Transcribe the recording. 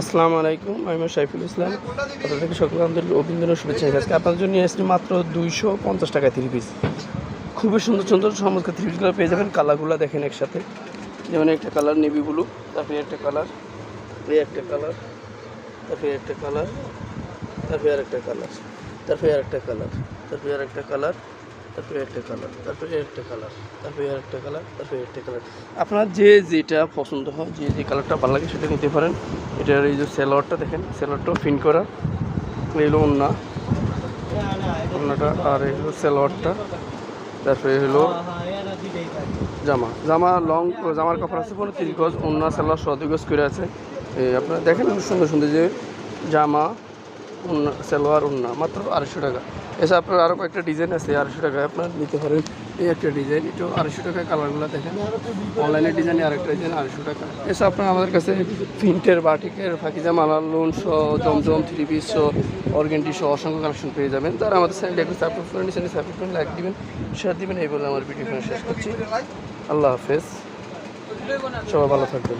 আসসালামু আলাইকুম, আমি সাইফুল ইসলাম। আপনাদেরকে সকল আন্তরিক অভিনন্দন শুভেচ্ছা। আজকে আপনাদের জন্য নিয়ে এসেছি মাত্র দুইশো পঞ্চাশ টাকা থ্রি পিস খুবই সুন্দর সুন্দর, সমস্ত থ্রি পিসগুলো পেয়ে যাবেন। কালারগুলো দেখেন একসাথে। যেমন একটা কালার নেভি ব্লু তারপরে একটা কালার, এই একটা কালার, তারপরে একটা কালার, তারপরে আর একটা কালার, তারপরে আর একটা কালার, তারপরে আর একটা কালার। তারপরে একটা কালার তারপরে একটা কালার তারপরে একটা কালার তারপরে একটা কালার আপনার যে যেটা পছন্দ হয়, যে যে কালারটা ভালো লাগে সেটা নিতে পারেন। এটার এই যে সেলোয়ারটা দেখেন সেলোয়ারটাও প্রিন্ট করা। এই হলো ওন্না ওন্নাটা আর এই হলো সেলোয়ারটা তারপরে হলো জামা। জামা লং জামার কাপড় আছে পনেরো তিরিশ গজ ওন্না সেলোয়ার সহ গজ করে আছে। আপনারা দেখেন সুন্দর সুন্দর যে জামা উন্না, সালোয়ার উন্না, মাত্র আড়াইশো টাকা। এছাড়া আপনার আরও কয়েকটা ডিজাইন আছে, আড়াইশো টাকায় আপনার নিতে পারেন। এই একটা ডিজাইন এটাও আড়াইশো টাকায় কালারগুলো দেখেন। অনলাইনে ডিজাইন আরেকটা ডিজাইন আড়াইশো টাকা। এছাড়া আপনার আমাদের কাছে প্রিন্টের বাটিকের ফাঁকিজা মালার লোন সহ, জমজম থ্রি পিস সহ অর্গেন্টি সহ অসংখ্য কালেকশন পেয়ে যাবেন। তারা আমাদের চ্যানেল একটু সাপোর্ট করে নিচ্ছেন সাপোর্ট করে লাইক দিবেন শেয়ার দিবেন, এই বলে আমার ভিডিও শেষ করছি। আল্লাহ হাফেজ। সবাই ভালো থাকবেন।